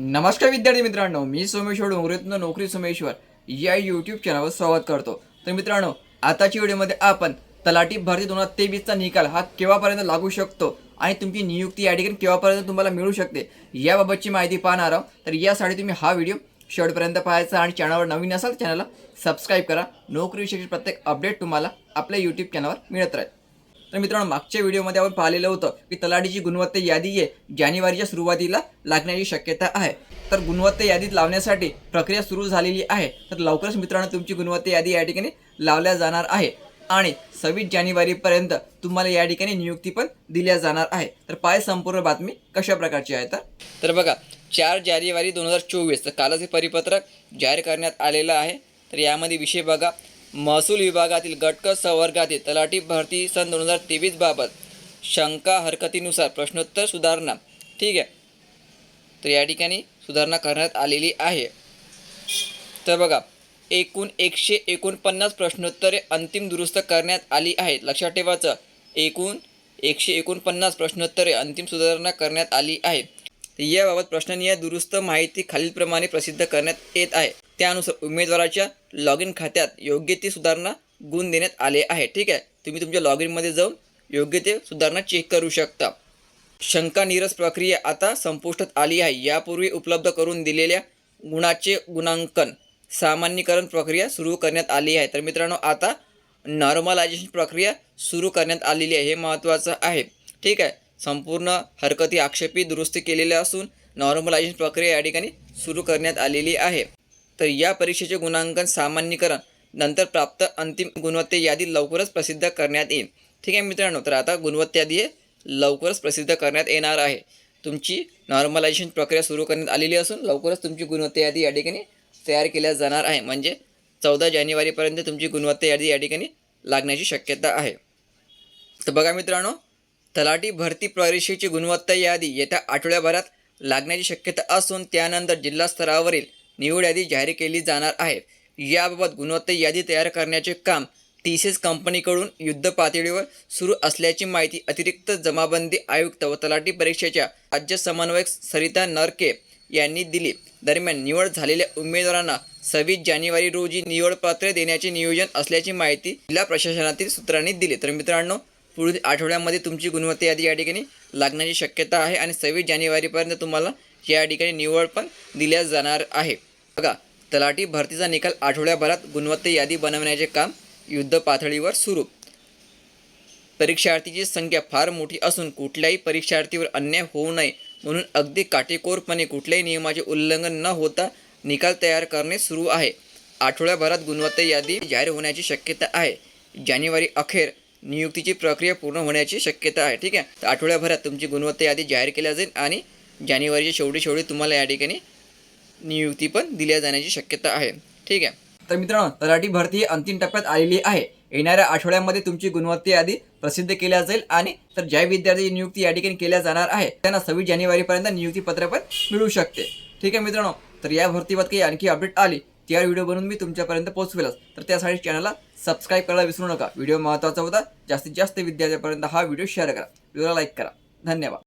नमस्कार विद्यार्थी मित्रांनो मी सोमेश्वर डोंगरेतनं नोकरी सोमेश्वर या यूट्यूब चॅनलवर स्वागत करतो. तर मित्रांनो आताच्या व्हिडिओमध्ये आपण तलाठी भरती दोन हजार तेवीसचा निकाल हा केव्हापर्यंत लागू शकतो आणि तुमची नियुक्ती या ठिकाणी केव्हापर्यंत तुम्हाला मिळू शकते याबाबतची माहिती पाहणार आहोत. तर यासाठी तुम्ही हा व्हिडिओ शेवटपर्यंत पाहायचा आणि चॅनलवर नवीन असाल चॅनलला सबस्क्राईब करा. नोकरीविषयी प्रत्येक अपडेट तुम्हाला आपल्या यूट्यूब चॅनलवर मिळत राहील. तर मित्रांनो मागच्या व्हिडिओमध्ये आपण पाहिलेलं होतं की तलाठीची गुणवत्ता यादी आहे जानेवारीच्या सुरुवातीला लागण्याची शक्यता आहे. तर गुणवत्ता यादीत लावण्यासाठी प्रक्रिया सुरू झालेली आहे. तर लवकरच मित्रांनो तुमची गुणवत्ता यादी या ठिकाणी लावल्या जाणार आहे. आणि सव्वीस जानेवारीपर्यंत तुम्हाला या ठिकाणी नियुक्ती पण दिल्या जाणार आहे. तर पाय संपूर्ण बातमी कशा प्रकारची आहे तर? तर बघा चार जानेवारी दोन हजार चोवीस तर कालच हे परिपत्रक जाहीर करण्यात आलेलं आहे. तर यामध्ये विषय बघा. महसूल विभागातील गटक संवर्गातील तलाठी भरती सन दोन हजार तेवीस बाबत शंका हरकतीनुसार प्रश्नोत्तर सुधारणा. ठीक आहे. तर या ठिकाणी सुधारणा करण्यात आलेली आहे. तर बघा एकूण एकशे एकोणपन्नास प्रश्नोत्तरे अंतिम दुरुस्त करण्यात आली आहेत. लक्षात ठेवायचं एकूण एकशे एकोणपन्नास प्रश्नोत्तरे अंतिम सुधारणा करण्यात आली आहे याबाबत प्रश्ननीय दुरुस्त माहिती खालीलप्रमाणे प्रसिद्ध करण्यात येत आहे. त्यानुसार उमेदवाराच्या लॉग इन खात्यात योग्य ती सुधारणा गुण देण्यात आले आहे. ठीक आहे? तुम्ही तुमच्या लॉग इनमध्ये जाऊन योग्य ते सुधारणा चेक करू शकता. शंका निरस प्रक्रिया आता संपुष्टात आली आहे. यापूर्वी उपलब्ध करून दिलेल्या गुणाचे गुणांकन सामान्यीकरण प्रक्रिया सुरू करण्यात आली आहे. तर मित्रांनो आता नॉर्मलायझेशन प्रक्रिया सुरू करण्यात आलेली आहे. हे महत्त्वाचं आहे. ठीक आहे? संपूर्ण हरकती आक्षेपी दुरुस्ती केलेल्या असून नॉर्मलायझेशन प्रक्रिया या ठिकाणी सुरू करण्यात आलेली आहे. तर या परीक्षेचे गुणांकन सामान्यीकरण नंतर प्राप्त अंतिम गुणवत्ते यादी लवकरच प्रसिद्ध करण्यात येईल. ठीक आहे मित्रांनो तर आता गुणवत्ता यादी लवकरच प्रसिद्ध करण्यात येणार आहे. तुमची नॉर्मलायझेशन प्रक्रिया सुरू करण्यात आलेली असून लवकरच तुमची गुणवत्ता यादी या ठिकाणी तयार केल्या जाणार आहे. म्हणजे चौदा जानेवारीपर्यंत तुमची गुणवत्ता यादी या ठिकाणी लागण्याची शक्यता आहे. तर बघा मित्रांनो तलाठी भरती परीक्षेची गुणवत्ता यादी येत्या आठवड्याभरात लागण्याची शक्यता असून त्यानंतर जिल्हा स्तरावरील निवड यादी जाहीर केली जाणार आहे. याबाबत गुणवत्ता यादी तयार करण्याचे काम टी कंपनीकडून युद्ध पातळीवर सुरू असल्याची माहिती अतिरिक्त जमाबंदी आयुक्त व तलाठी परीक्षेच्या राज्य समन्वयक सरिता नरके यांनी दिली. दरम्यान निवड झालेल्या उमेदवारांना सव्वीस जानेवारी रोजी निवडपत्रे देण्याचे नियोजन असल्याची माहिती जिल्हा प्रशासनातील सूत्रांनी दिली. तर मित्रांनो पुढील आठवड्यामध्ये तुमची गुणवत्ता यादी या ठिकाणी लागण्याची शक्यता आहे आणि सव्वीस जानेवारीपर्यंत तुम्हाला या ठिकाणी निवड पण दिल्या जाणार आहे. बघा तलाठी भरतीचा निकाल आठवड्याभरात गुणवत्ता यादी बनवण्याचे काम युद्ध पातळीवर सुरू. परीक्षार्थीची संख्या फार मोठी असून कुठल्याही परीक्षार्थीवर अन्याय होऊ नये म्हणून अगदी काटेकोरपणे कुठल्याही नियमाचे उल्लंघन न होता निकाल तयार करणे सुरू आहे. आठवड्याभरात गुणवत्ता यादी जाहीर होण्याची शक्यता आहे. जानेवारी अखेर नियुक्तीची प्रक्रिया पूर्ण होण्याची शक्यता आहे ठीक आहे? तर आठवड्याभरात तुमची गुणवत्ता यादी जाहीर केल्या जाईल आणि जानेवारीच्या शेवटी शेवटी तुम्हाला या ठिकाणी नियुक्ती पण दिल्या जाण्याची शक्यता आहे. ठीक आहे. तर मित्रांनो तलाठी भरती ही अंतिम टप्प्यात आलेली आहे. येणाऱ्या आठवड्यामध्ये तुमची गुणवत्ता यादी प्रसिद्ध केल्या जाईल आणि तर ज्या विद्यार्थ्याची नियुक्ती या ठिकाणी केल्या जाणार आहे त्यांना सव्वीस जानेवारीपर्यंत नियुक्ती पत्र पण मिळू शकते. ठीक आहे मित्रांनो तर या भरतीवर काही आणखी अपडेट आली त्या व्हिडिओ बनवून मी तुमच्यापर्यंत पोहोचवेलच. तर त्यासाठी चॅनलला सबस्क्राईब करायला विसरू नका. व्हिडिओ महत्त्वाचा होता जास्तीत जास्त विद्यार्थ्यांपर्यंत हा व्हिडिओ शेअर करा. व्हिडिओला लाईक करा. धन्यवाद.